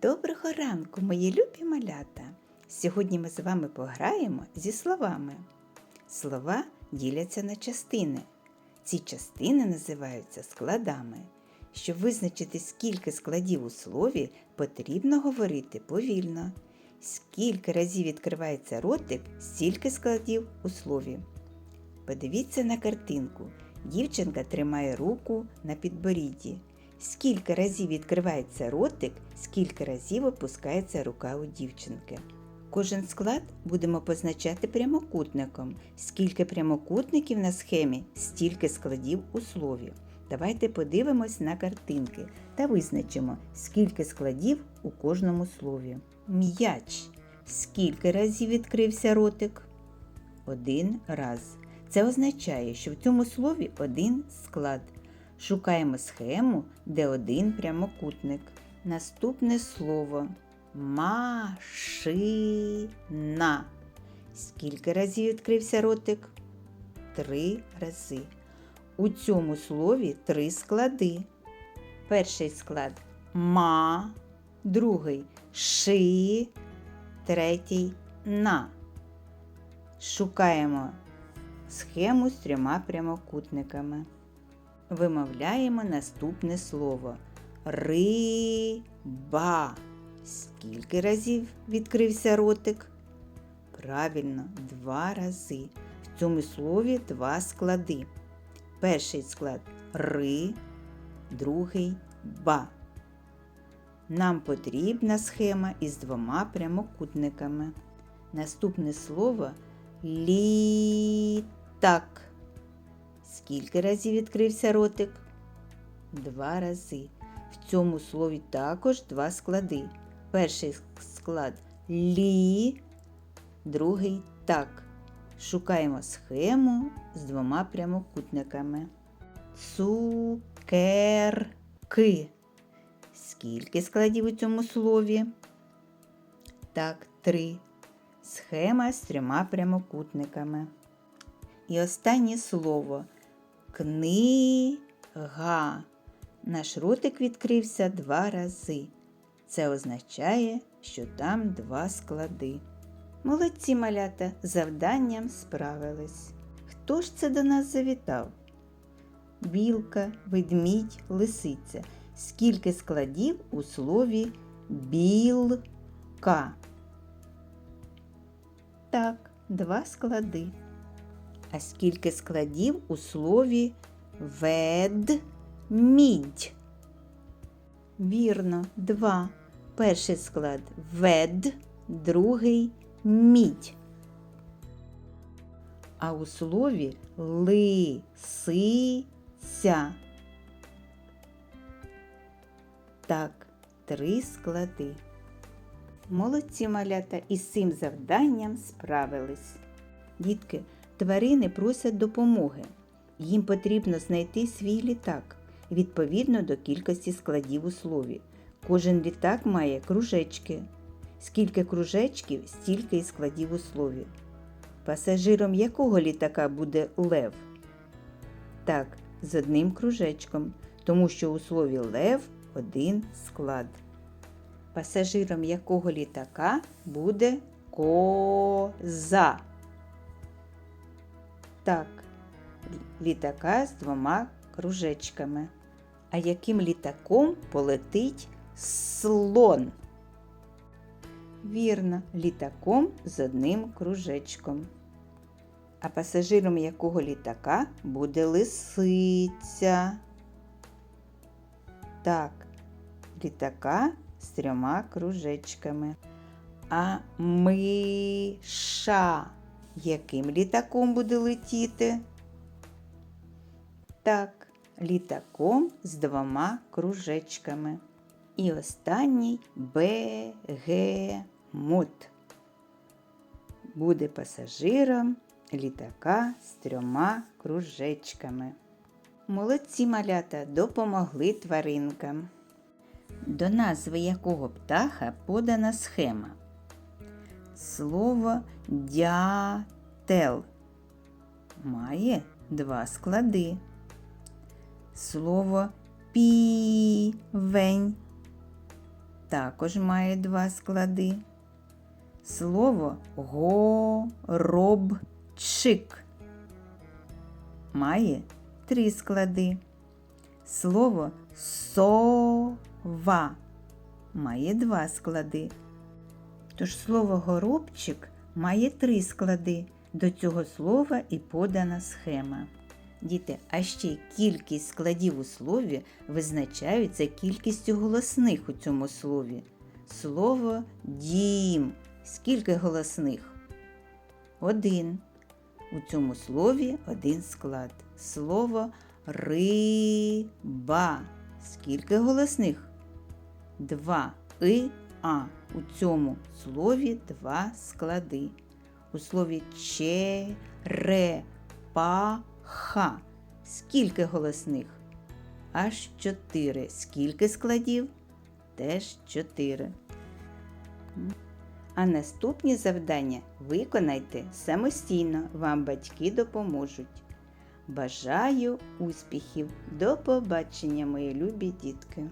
Доброго ранку, мої любі малята! Сьогодні ми з вами пограємо зі словами. Слова діляться на частини. Ці частини називаються складами. Щоб визначити, скільки складів у слові, потрібно говорити повільно. Скільки разів відкривається ротик, стільки складів у слові. Подивіться на картинку. Дівчинка тримає руку на підборідді. Скільки разів відкривається ротик, скільки разів опускається рука у дівчинки. Кожен склад будемо позначати прямокутником. Скільки прямокутників на схемі, стільки складів у слові. Давайте подивимось на картинки та визначимо, скільки складів у кожному слові. М'яч. Скільки разів відкрився ротик? Один раз. Це означає, що в цьому слові один склад. Шукаємо схему, де один прямокутник. Наступне слово машина. Скільки разів відкрився ротик? Три рази. У цьому слові три склади. Перший склад ма, другий ши, третій на. Шукаємо схему з трьома прямокутниками. Вимовляємо наступне слово риба. Скільки разів відкрився ротик? Правильно, два рази. В цьому слові два склади. Перший склад ри, другий ба. Нам потрібна схема із двома прямокутниками. Наступне слово літак. Скільки разів відкрився ротик? Два рази. В цьому слові також два склади. Перший склад лі, другий так. Шукаємо схему з двома прямокутниками. Цукерки. Скільки складів у цьому слові? Так, три. Схема з трьома прямокутниками. І останнє слово книга. Наш ротик відкрився два рази. Це означає, що там два склади. Молодці малята завданням справились. Хто ж це до нас завітав? Білка, ведмідь, лисиця. Скільки складів у слові білка? Так, два склади. А скільки складів у слові ведмідь? Вірно, два. Перший склад вед, другий мідь. А у слові лисиця. Так, три склади. Молодці малята із цим завданням справились. Дітки, тварини просять допомоги. Їм потрібно знайти свій літак відповідно до кількості складів у слові. Кожен літак має кружечки. Скільки кружечків, стільки і складів у слові. Пасажиром якого літака буде лев? Так, з одним кружечком, тому що у слові лев один склад. Пасажиром якого літака буде коза. Так, літака з двома кружечками. А яким літаком полетить слон? Вірно, літаком з одним кружечком. А пасажиром якого літака буде лисиця? Так, літака з трьома кружечками. А миша яким літаком буде летіти? Так, літаком з двома кружечками. І останній бегемот. Буде пасажиром літака з трьома кружечками. Молодці малята допомогли тваринкам. До назви якого птаха подана схема. Слово дятел має два склади. Слово півень також має два склади. Слово горобчик має три склади. Слово сова має два склади. Тож слово горобчик має три склади. До цього слова і подана схема. Діти, а ще кількість складів у слові визначаються кількістю голосних у цьому слові. Слово дім. Скільки голосних? Один. У цьому слові один склад. Слово риба. Скільки голосних? Два. И, а. У цьому слові два склади. У слові черепаха. Скільки голосних? Аж чотири. Скільки складів? Теж чотири. А наступні завдання виконайте самостійно, вам батьки допоможуть. Бажаю успіхів! До побачення, мої любі дітки!